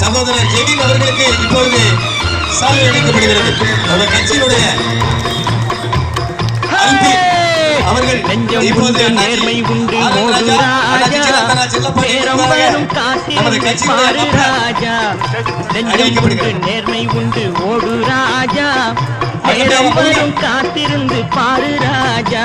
சகோதரர் ஜெமீன் அவர்களுக்கு இப்பொழுது சால்வை அளிக்கப்படுகிறது. அவர் கட்சியினுடைய அன்பு அவர்கள் இப்போது நேர்மை உண்டு மோது ராஜா, என்பவர்கள் வரும் கட்சியினுடைய பாரு ராஜா நெஞ்சம் உண்டு. நேர்மை உண்டு ஓடு ராஜா. வரும் காத்திருந்து பாரு ராஜா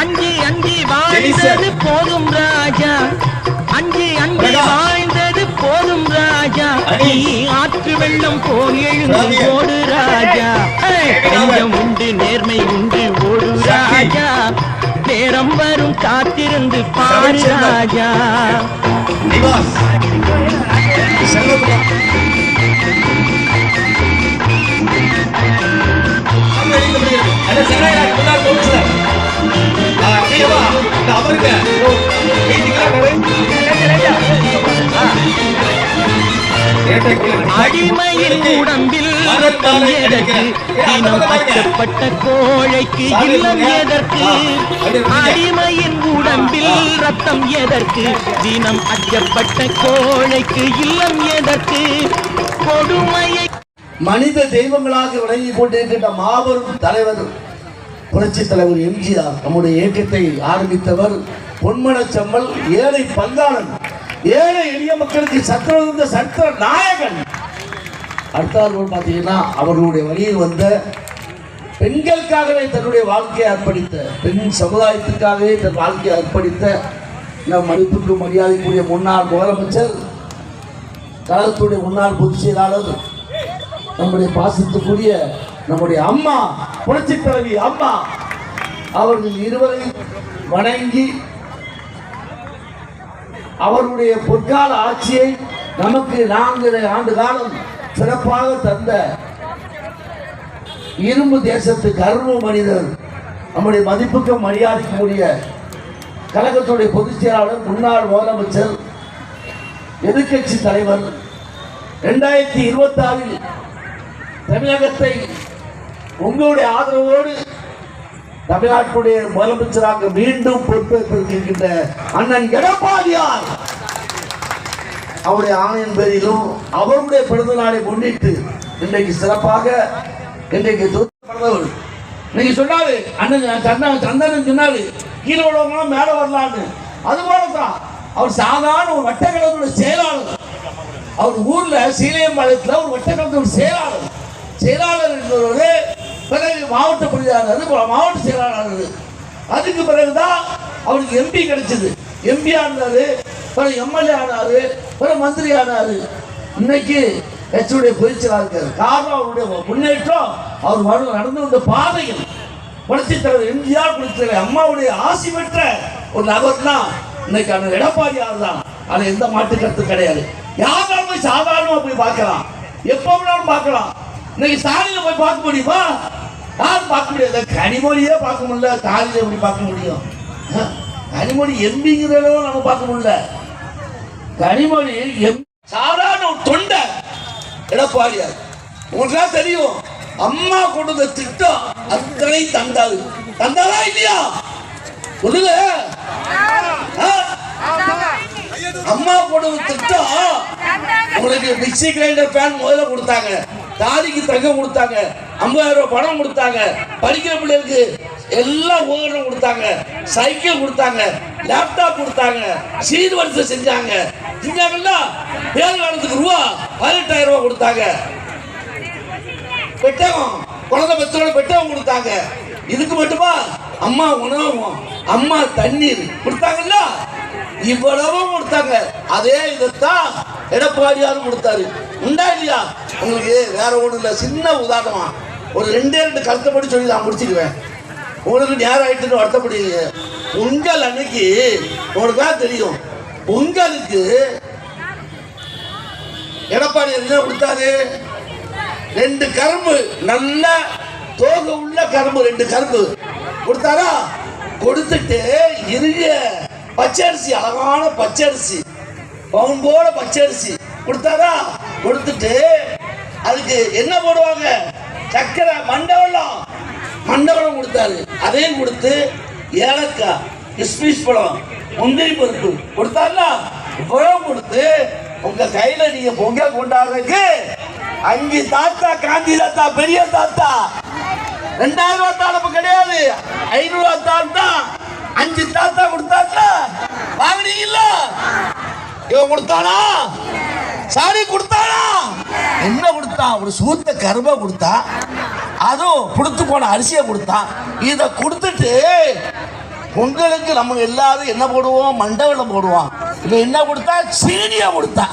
அஞ்சு அஞ்சு வாழ்ந்தது. போதும் ராஜா அஞ்சு அஞ்சு. வாழ்ந்தது போதும் ராஜா அனீஷ். நீ ஆற்று வெள்ளம் போல் எழுந்து. ஓடு ராஜா. நெஞ்சம் உண்டு நேர்மை உண்டு ஓடு. ராஜா. நேரம் வரும் காத்திருந்து பாரு. ராஜா. நிவாஸ். அடிமையின் உடம்பில் ரத்தம் எதற்கு தினம் அச்சப்பட்ட கோழைக்கு இல்லம் எதற்கு? அடிமையின் உடம்பில் ரத்தம் எதற்கு? தினம் அச்சப்பட்ட கோழைக்கு இல்லம் எதற்கு? கொடுமையை மனித தெய்வங்களாக விளங்கி கொண்டிருக்கின்ற மாபெரும் தலைவர் புரட்சி தலைவர் எம்ஜிஆர் நம்முடைய இயக்கத்தை ஆரம்பித்தவர் பொன்மனச் செம்மல் ஏழை பங்காளன். ஏழை எளிய மக்களுக்கு சத்திருந்த சத்திர நாயகன். அடுத்தார்கள் பார்த்தீங்கன்னா அவர்களுடைய வழியில் வந்த பெண்களுக்காகவே தன்னுடைய வாழ்க்கையை அர்ப்பணித்த பெண் சமுதாயத்திற்காகவே தன் வாழ்க்கையை அர்ப்பணித்த நம் மதிப்புக்கு மரியாதைக்குரிய முன்னாள் முதலமைச்சர் கழகத்துடைய முன்னாள் பொதுச் செயலாளர் நம்முடைய பாசத்துக்குரிய நம்முடைய அம்மா புரட்சி தலைவி அம்மா அவர்கள் இருவரையும் வணங்கி அவருடைய பொற்கால ஆட்சியை நமக்கு நான்கு ஆண்டு காலம் சிறப்பாக தந்த இரும்பு தேசத்து கர்ம மனிதர் நம்முடைய மதிப்புக்கு மரியாதைக்குரிய கழகத்துடைய பொதுச் செயலாளர் முன்னாள் முதலமைச்சர் எதிர்க்கட்சி தலைவர் ரெண்டாயிரத்தி இருபத்தாறில் தமிழகத்தை உங்களுடைய ஆதரவோடு தமிழ்நாட்டுடைய முதலமைச்சராக மீண்டும் பொறுப்பேற்றிருக்கின்ற அண்ணன் எடப்பாடியார். அவருடைய ஆணையின் பேரிலும் அவருடைய பிறந்த நாளை முன்னிட்டு இன்றைக்கு சிறப்பாக இன்றைக்கு பிறந்தவர் இன்னைக்கு சொன்னாரு அண்ணன் சந்தன் சந்தனன் சொன்னாரு கீழே உள்ளவங்களாம் மேலே வரலான்னு அது போலதான் அவர் சாதாரண ஒரு வட்டக்கழகத்துடைய செயலாளர். அவர் ஊர்ல சீலையம்பாளையத்தில் ஒரு வட்டக்கழகத்தோட செயலாளர். செயலாளர் என்பவர் பிறகு மாவட்ட பொறியாளர் மாவட்ட செயலாளர் அதுக்கு பிறகுதான் அவருக்கு எம்பி கிடைச்சது. எம்பி ஆனாரு பிறகு எம்எல்ஏ ஆனாரு பிறகு மந்திரி ஆனாரு. இன்னைக்கு கட்சியுடைய பொதுச்செயலாக இருக்காரு காரணம் அவருடைய முன்னேற்றம் அவர் வரு- நடந்து வந்த பாதையில் புரட்சித் தலைவர் எம்ஜிஆர் புரட்சித் தலைவர் அம்மாவுடைய ஆசி பெற்ற ஒரு நபர்னா இன்னைக்கு அந்த எடப்பாடியார் தான். அது எந்த மாற்று கருத்து கிடையாது. யாராலும் போய் சாதாரணமா போய் பார்க்கலாம். எப்போ வேணாலும் பார்க்கலாம். இன்னைக்கு ஸ்டாலினை போய் பார்க்க முடியுமா? யாரும் பார்க்க முடியாது கனிமொழியே பார்க்க முடியல. ஸ்டாலினை எப்படி பார்க்க முடியும்? கனிமொழி எம்பிங்கிறதோ நம்ம பார்க்க முடியல. கனிமொழி எம் சாதாரண ஒரு தொண்டை. எடப்பாடியார். உங்களுக்குலாம் தெரியும். அம்மா கொண்டு வந்த திட்டம் அத்தனை தந்தாரு. தந்தாரா இல்லையா? சொல்லுங்க? அம்மா கொண்டு வந்த திட்டம் உங்களுக்கு மிக்சி கிரைண்டர் பேன் முதல்ல கொடுத்தாங்க. தாலிக்கு தங்கம் கொடுத்தாங்க ஐம்பதாயிரம் ரூபாய் பணம் கொடுத்தாங்க படிக்கிற பிள்ளைகளுக்கு எல்லா உபகரணம் கொடுத்தாங்க சைக்கிள் கொடுத்தாங்க லேப்டாப் கொடுத்தாங்க சீர்வரிசை செஞ்சாங்க. செஞ்சாங்கல்ல பேர் காலத்துக்கு ரூபா பதினெட்டாயிரம் ரூபாய் கொடுத்தாங்க. பெட்டகம் குழந்தை பெற்றோட பெட்டகம் கொடுத்தாங்க. இதுக்கு மட்டுமா? அம்மா உணவும் அம்மா தண்ணீர் கொடுத்தாங்கல்ல? இவ்வளவும் கொடுத்தாங்க. அதே இதைத்தான் எடப்பாடியாரும் கொடுத்தாரு. உண்டா இல்லையா? உங்களுக்கு வேற ஒண்ணும் இல்லை. சின்ன உதாரணமா. ஒரு ரெண்டே ரெண்டு கருத்தைப்படி சொல்லி நான் முடிச்சுக்குவேன் உங்களுக்கு நேரம் ஆயிட்டுன்னு வருத்தப்படி உங்கள் அன்னைக்கு உங்களுக்கு தெரியும். உங்களுக்கு எடப்பாடி என்ன கொடுத்தாரு? ரெண்டு கரும்பு நல்ல தோகை உள்ள கரும்பு ரெண்டு கரும்பு. கொடுத்தாரா? கொடுத்துட்டு இறுகிய பச்சரிசி அழகான பச்சரிசி. பவுன் போல பச்சரிசி. கொடுத்தாரா? கொடுத்துட்டு அதுக்கு என்ன போடுவாங்க? சக்கரை மண்டவளம் மண்டவளம் கொடுத்தாரு. அதையும் கொடுத்து ஏலக்காய் கிஸ்மிஸ் பழம் முந்திரி பருப்பு கொடுத்தாருனா இவ்வளவு கொடுத்து உங்க கையில நீங்க பொங்க கொண்டாடுறதுக்கு அஞ்சு தாத்தா காந்தி தாத்தா பெரிய தாத்தா. ரெண்டாயிரம் ரூபாய் தாளப்பு கிடையாது. ஐநூறு ரூபாய் தாத்தா. அஞ்சு தாத்தா கொடுத்தாச்சா வாங்கினீங்களா இவன் கொடுத்தானா? சாரி கொடுத்தானா என்ன கொடுத்தா? ஒரு சூத்த கருவை கொடுத்தா? அதுவும் கொடுத்து போன அரிசியை கொடுத்தான் இதை கொடுத்துட்டு பொங்கலுக்கு நம்ம எல்லாரும் என்ன போடுவோம்? மண்டவெல்லம் போடுவோம். இவன் என்ன கொடுத்தா? சீனியை கொடுத்தா.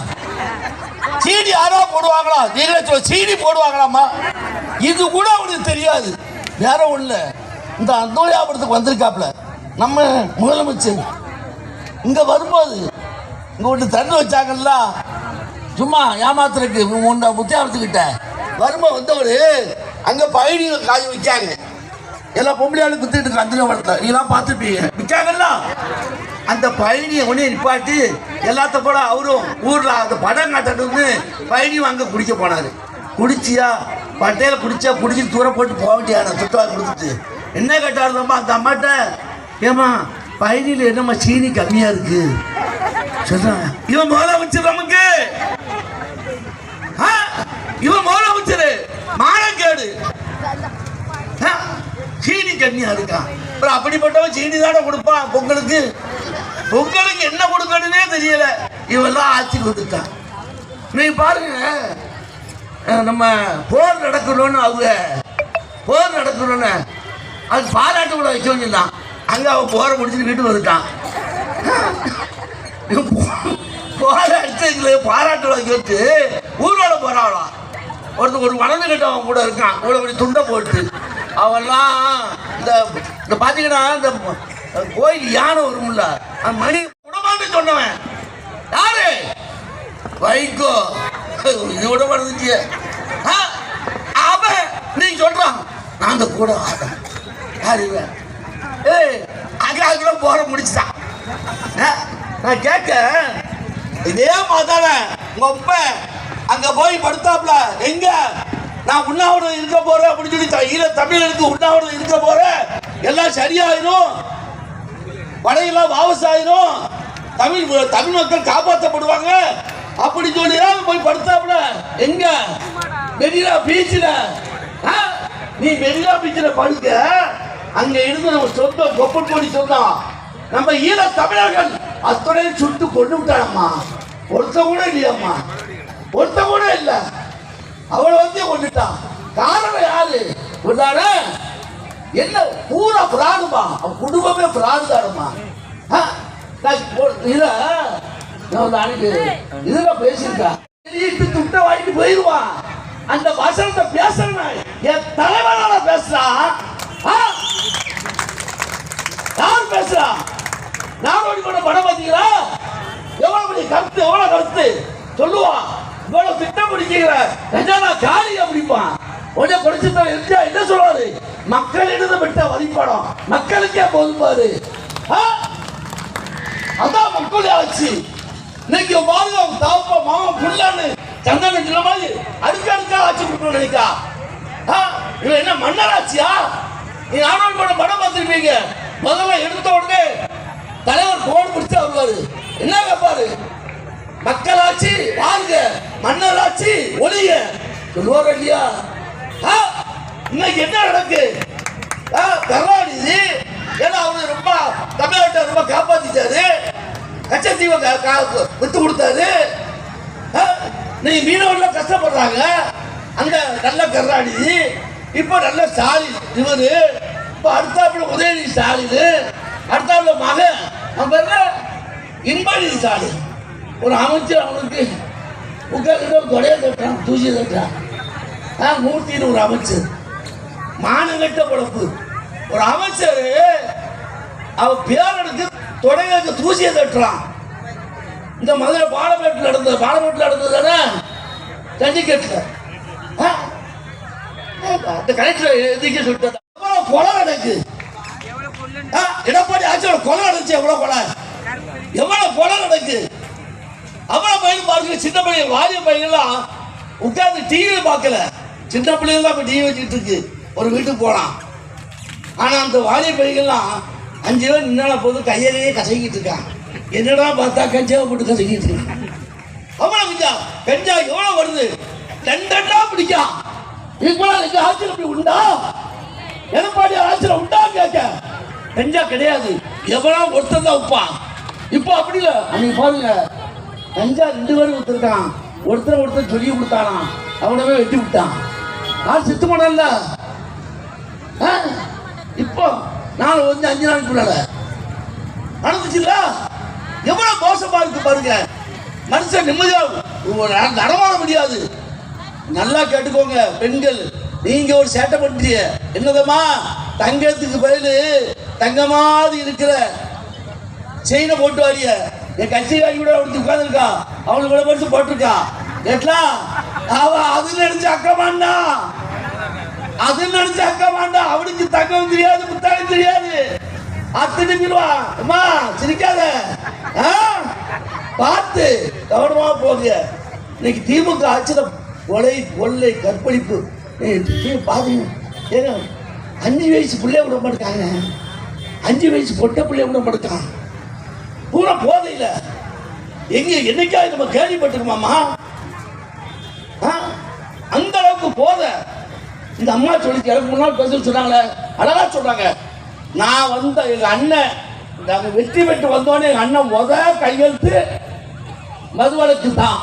சீனி யாரோ போடுவாங்களா? நீங்களே சொல்ல சீனி போடுவாங்களாமா இது கூட அவனுக்கு தெரியாது. வேற ஒண்ணு இந்த அந்தோலியாபுரத்துக்கு வந்திருக்காப்ல நம்ம முதலமைச்சர். இங்க வரும்போது இங்க ஒன்று தண்ணி வச்சாங்கல்ல? சும்மா ஏமாத்துறதுக்கு முன்ன முத்தியாபுரத்துக்கிட்ட வரும்போது வந்தவரு அங்க பயணி காய் வைக்காங்க எல்லா பொம்பளையாளும் குத்திட்டு இருக்கு அந்த வரல நீலாம் பார்த்துப்பீங்க. விற்காங்கல்ல அந்த பயணியை உடனே நிப்பாட்டி எல்லாத்த போல அவரும் ஊர்ல அந்த படம் காட்டணும்னு பயணி வாங்க குடிக்க போனாரு. குடிச்சியா? பட்டையில குடிச்சா குடிச்சு தூரம் போட்டு போக வேண்டியான சுத்தவா கொடுத்துட்டு. என்ன கேட்டாருந்தம்மா அந்த அம்மாட்ட ஏமா பயணியில் என்னம்மா சீனி கம்மியா இருக்கு? சொல்றான் இவன் முதலமைச்சர் நமக்கு? இவன் முதலமைச்சர் மானக்கேடு ஆ? சீனி கண்ணியா இருக்கான் அப்புறம் அப்படிப்பட்டவன் சீனி தானே கொடுப்பான் பொங்கலுக்கு. பொங்கலுக்கு என்ன கொடுக்கணும்னே தெரியல. இவெல்லாம் ஆட்சி வந்துட்டான் நீ பாருங்க. நம்ம போர் நடக்கணும்னு அவங்க போர் நடக்கணும்னு அது பாராட்டு கூட வச்சோன்னு சொன்னான் அங்க அவன் போரை முடிச்சுட்டு வீட்டுக்கு வந்துட்டான். போராட்டத்துக்கு பாராட்டு விழா கேட்டு ஊர்வலம் போறாளாம். ஒருத்தர் ஒரு வளர்ந்து கட்டவன் கூட இருக்கான். இவ்வளோ இப்படி துண்டை போட்டு. அவெல்லாம் இந்த இந்த பார்த்தீங்கன்னா இந்த கோயில் யானை வரும்ல அந்த மணி விடமாட்டு சொன்னவன். யாரு? வைகோ. இது விட ஆ, அவன் நீ சொல்றான் நான் அந்த கூட ஆடுறேன் யாரு ஏய் ஏய் அங்கே போற முடிச்சுட்டான் ஆ, நான் கேட்க இதே மாதிரி உங்க அப்ப அங்க போய் படுத்தாப்ல எங்க? நான் உண்ணாவிரதம் இருக்க போறேன் அப்படின்னு சொல்லி த- ஈழ தமிழருக்கு உண்ணாவிரதம் இருக்க போறேன். எல்லாம் சரியாயிரும். படையெல்லாம் வாபஸ் ஆயிரும். தமிழ் தமிழ் மக்கள் காப்பாற்றப்படுவாங்க அப்படி சொல்லி தான் போய் படுத்தாப்புல? எங்க? மெரினா பீச்சில். நீ மெரினா பீச்சில் படுக்க. அங்க இருந்து நம்ம சொந்தம் கொப்பன் போடி சொந்தம் நம்ம ஈழ தமிழர்கள் அத்தனை சுட்டு கொண்டு விட்டானம்மா ஒருத்த கூட இல்லையம்மா. ஒருத்த கூட இல்லை. அவளை வந்து கொண்டுட்டான் காரணம் யாரு? கொண்டாட என்ன? பூரா பிராடுமா அவன் குடும்பமே பிராடுதாடுமா இத நான் இதுல பேசியிருக்கேன் துட்ட வாங்கிட்டு போயிடுவான் அந்த வசனத்தை பேசுறேன் என் தலைவனால பேசுறான் ஆ? யார் பேசுறா? நான் கூட கொண்ட படம் பார்த்தீங்களா எவ்வளவு பெரிய கருத்து எவ்வளவு கருத்து? சொல்லுவான் இவ்வளவு திட்டம் பிடிக்கிற ரஜானா காலி அப்படிப்பான் உடனே குறைச்சு இருந்தா என்ன சொல்றாரு மக்களிடம் விட்ட வழிபடம் மக்களுக்கே போதும் பாரு ஆ? அதான் மக்களுடைய ஆட்சி. இன்னைக்கு பாதுகாப்பு தாப்பா மாமா புள்ளான்னு சந்தன சொல்ல மாதிரி அடுக்க அடுக்க ஆட்சி கொடுக்கணும் நினைக்கா ஆ? இவன் என்ன மன்னர் ஆட்சியா? நீ ஆனாலும் படம் படம் பார்த்துருப்பீங்க முதல்ல எடுத்த உடனே பிடிச்சு என்ன கேட்பாரு? மக்களாட்சி வாழ்க மன்னராட்சி ஒளிய சொல்லுவாங்க இல்லையா ஆ? இன்னைக்கு என்ன நடக்கு? ஆ, கருணாநிதி ஏன்னா அவரு ரொம்ப தமிழ்நாட்டை ரொம்ப காப்பாத்திட்டாரு. கச்சத்தீவை க- வித்து கொடுத்தாரு. ஆ, நீ மீனவர்கள் கஷ்டப்படுறாங்க. அங்க நல்ல கருணாநிதி இப்போ நல்ல ஸ்டாலின் இவரு. இப்போ அடுத்தாப்புல உதயநிதி ஸ்டாலின் அடுத்தாப்புல மகன். அவன் இன்பநிதி ஸ்டாலின் ஒரு அமைச்சர் அவனுக்கு உட்கார்ந்து கொடையை தட்டுறான் தூசி தட்டுறான் ஆ மூர்த்தின்னு ஒரு அமைச்சர். மானங்கட்ட பொழப்பு ஒரு அமைச்சர் அவ பேரனுக்கு தொடங்க தூசியை தட்டுறான் இந்த மதுரை பாலமேட்டில் நடந்தது பாலமேட்டில் நடந்தது தானே? ஜல்லிக்கட்டுல. ஆ? அந்த கலெக்டர் எதுக்கு சொல்லிட்டு அவ்வளோ கொலை நடக்கு எடப்பாடி எடப்பாடி ஆட்சியோட கொலை நடந்துச்சு எவ்வளோ கொலை? எவ்வளவு கொலை நடக்கு? அவ்வளவு பையன் பார்க்கல சின்ன பையன் வாரிய பையன்லாம் உட்கார்ந்து டிவி பார்க்கல. சின்ன பிள்ளைகள் தான் இப்போ டிவி வச்சுட்டு இருக்கு. ஒரு வீட்டுக்கு போகலாம் ஆனால் அந்த வாலி பையெல்லாம் அஞ்சு பேர் நின்னால போது கையிலேயே கசக்கிட்டு இருக்கான். என்னடா பார்த்தா கஞ்சாவை போட்டு கசக்கிட்டு இருக்கான். அவ்வளோ கஞ்சா கஞ்சா எவ்வளோ வருது? ரெண்டா பிடிக்கும் இப்போ எங்க ஆட்சியில் இப்படி உண்டா? எடப்பாடி ஆட்சியில் உண்டா கேட்க? கஞ்சா கிடையாது. எவ்வளோ ஒருத்தர் தான் உப்பான். இப்போ அப்படி இல்ல. அன்னைக்கு பாருங்க கஞ்சா ரெண்டு பேரும் கொடுத்துருக்கான் ஒருத்தர் ஒருத்தர் சொல்லி கொடுத்தானாம். அவனவே வெட்டி விட்டான். நான் செத்து போனேன்ல ஆ? இப்போ நான் வந்து அஞ்சு நாளைக்கு முன்னால நடந்துச்சுல்ல எவ்வளவு மோசமா இருக்கு பாருங்க. மனுஷன் நிம்மதியா ஒரு நடமாட முடியாது. நல்லா கேட்டுக்கோங்க பெண்கள். நீங்க ஒரு சேட்டை பண்றீங்க. என்னதம்மா தங்கத்துக்கு பதிலு தங்கமாது இருக்கிற செயினை போட்டு வாரிய என் கட்சிக்காரி கூட அவனுக்கு உட்காந்துருக்கா அவனுக்கு கூட பரிசு போட்டிருக்கா. கேட்டா அவ அது நினைச்சு அக்கமாண்டா. அது நினைச்சு அக்கமாண்டா. அவனுக்கு தங்கம் தெரியாது புத்தகம் தெரியாது. அத்தனை அத்தனைக்குருவா அம்மா சிரிக்காத. ஆ? பார்த்து கவனமா போங்க இன்னைக்கு திமுக ஆட்சியில் கொலை கொள்ளை கற்பழிப்பு. பாத்தீங்க ஏய், அஞ்சு வயசு பிள்ளைய விட மாட்டாங்க அஞ்சு வயசு பொட்ட பிள்ளைய விட மாட்டான் பூரா போதையில். எங்க என்னைக்காவது நம்ம கேள்விப்பட்டிருக்கோமாமா ஆ? அந்த அளவுக்கு போத. இந்த அம்மா சொல்லி எனக்கு முன்னாள் பேச சொன்னாங்களே அழகா சொல்றாங்க. நான் வந்த எங்க அண்ணன் நாங்க வெற்றி பெற்று வந்தோடனே எங்க அண்ணன் முத கையெழுத்து மதுவழக்கு தான்.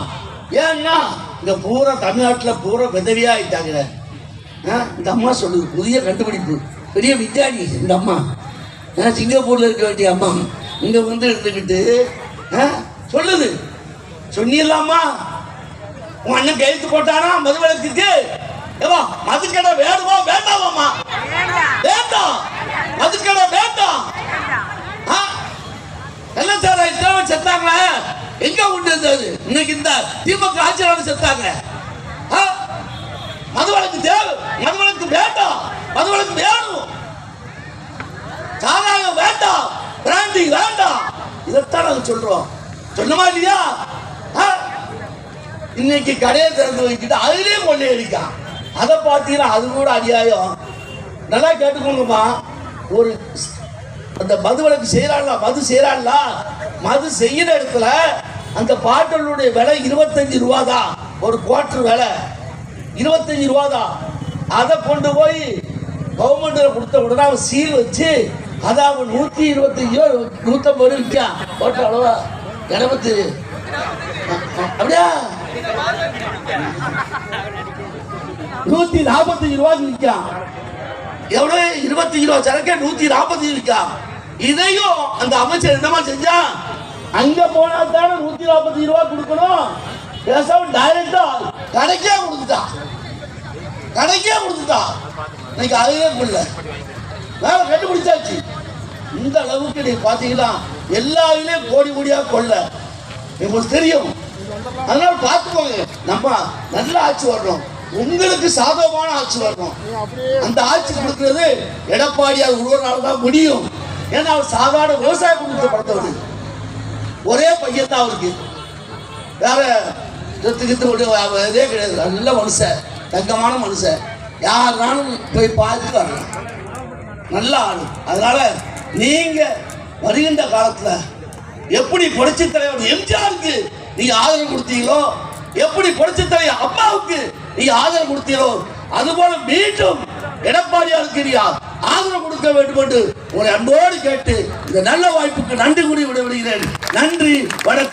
ஏன்னா இந்த பூரா தமிழ்நாட்டில் பூரா விதவியா ஆயிட்டாங்க. ஆ? இந்த அம்மா சொல்லுது புதிய கண்டுபிடிப்பு. பெரிய விஞ்ஞானி இந்த அம்மா. சிங்கப்பூர்ல இருக்க வேண்டிய அம்மா. இங்க வந்து இருந்துக்கிட்டு ஆ, சொல்லுது. சொன்னிடலாமா? உன் அண்ணன் கையெழுத்து போட்டானா? மது மதுவிலக்குக்கு ஏவா மதுக்கடை வேணுமா வேண்டாமாமா வேண்டாம். மதுக்கடை வேண்டாம். ஆ? என்ன சார் இத்தனை செத்தாங்களே? எங்க உண்டு இருந்தது இன்னைக்கு இந்த திமுக ஆட்சியாளர் செத்தாங்க. ஆ? மதுவிலக்கு தேவை. மதுவிலக்கு வேண்டாம். வழக்கு வேணும். சாராயம் வேண்டாம். பிராந்தி வேண்டாம் இதைத்தான் நாங்க சொல்றோம். சொன்னமா இல்லையா? ஆ? இன்னைக்கு கடையை திறந்து வைக்கிட்டு அதுலயும் கொள்ளையடிக்கான் அதை பார்த்தீங்கன்னா அது கூட அநியாயம். நல்லா கேட்டுக்கோங்கம்மா. ஒரு அந்த மது விளக்கு செய்யறாங்களா மது செய்யறாங்களா மது செய்யற இடத்துல அந்த பாட்டலுடைய விலை இருபத்தஞ்சு ரூபா தான் ஒரு குவார்டர் விலை. இருபத்தஞ்சு ரூபா தான் அதை கொண்டு போய் கவர்மெண்ட்டில் கொடுத்த உடனே அவன் சீல் வச்சு அதாவது நூத்தி நூத்தி இருபத்தஞ்சோ நூத்தம்பது ரூபா ஓட்ட அளவா இடபத்து அப்படியா? நூத்தி நாற்பத்தஞ்சு ரூபாய்க்கு விற்கான் எவ்வளவு? இருபத்தஞ்சு ரூபா சரக்கு நூத்தி நாற்பத்தஞ்சு விற்கான் இதையும் அந்த அமைச்சர் என்னமா செஞ்சான் அங்க போனா தானே நூத்தி நாற்பத்தஞ்சு ரூபா கொடுக்கணும். பேசாம டைரக்டா கடைக்கே கொடுத்துட்டான் கடைக்கே கொடுத்துட்டான் இன்னைக்கு அதுவே புள்ள வேற கண்டுபிடிச்சாச்சு. இந்த அளவுக்கு நீ பாத்தீங்கன்னா எல்லா இதுலயும் கோடி கோடியா கொள்ள உங்களுக்கு தெரியும். அதனால பார்த்துக்கோங்க. நம்ம நல்ல ஆட்சி வரணும். உங்களுக்கு சாதகமான ஆட்சி வரணும். அந்த ஆட்சி கொடுக்கிறது எடப்பாடியார் ஒருவரால் தான் முடியும். ஏன்னா அவர் சாதாரண விவசாய குடும்பத்தை படுத்தவர். ஒரே பையன் தான் அவருக்கு. வேற சொத்து கித்து இதே கிடையாது. நல்ல மனுஷன். தங்கமான மனுஷன். யாருனாலும் போய் பார்த்து வரலாம். நல்ல ஆளு. அதனால நீங்க வருகின்ற காலத்துல எப்படி புரட்சி தலைவர் எம்ஜிஆருக்கு நீங்க ஆதரவு கொடுத்தீங்களோ எப்படி புரட்சி தலைவர் அம்மாவுக்கு நீங்க ஆதரவு கொடுத்தீங்களோ அதுபோல மீண்டும் எடப்பாடியாருக்கு நீ ஆதரவு கொடுக்க வேண்டும் என்று உங்களை அன்போடு கேட்டு இந்த நல்ல வாய்ப்புக்கு நன்றி கூறி விட விடுகிறேன் நன்றி வணக்கம்.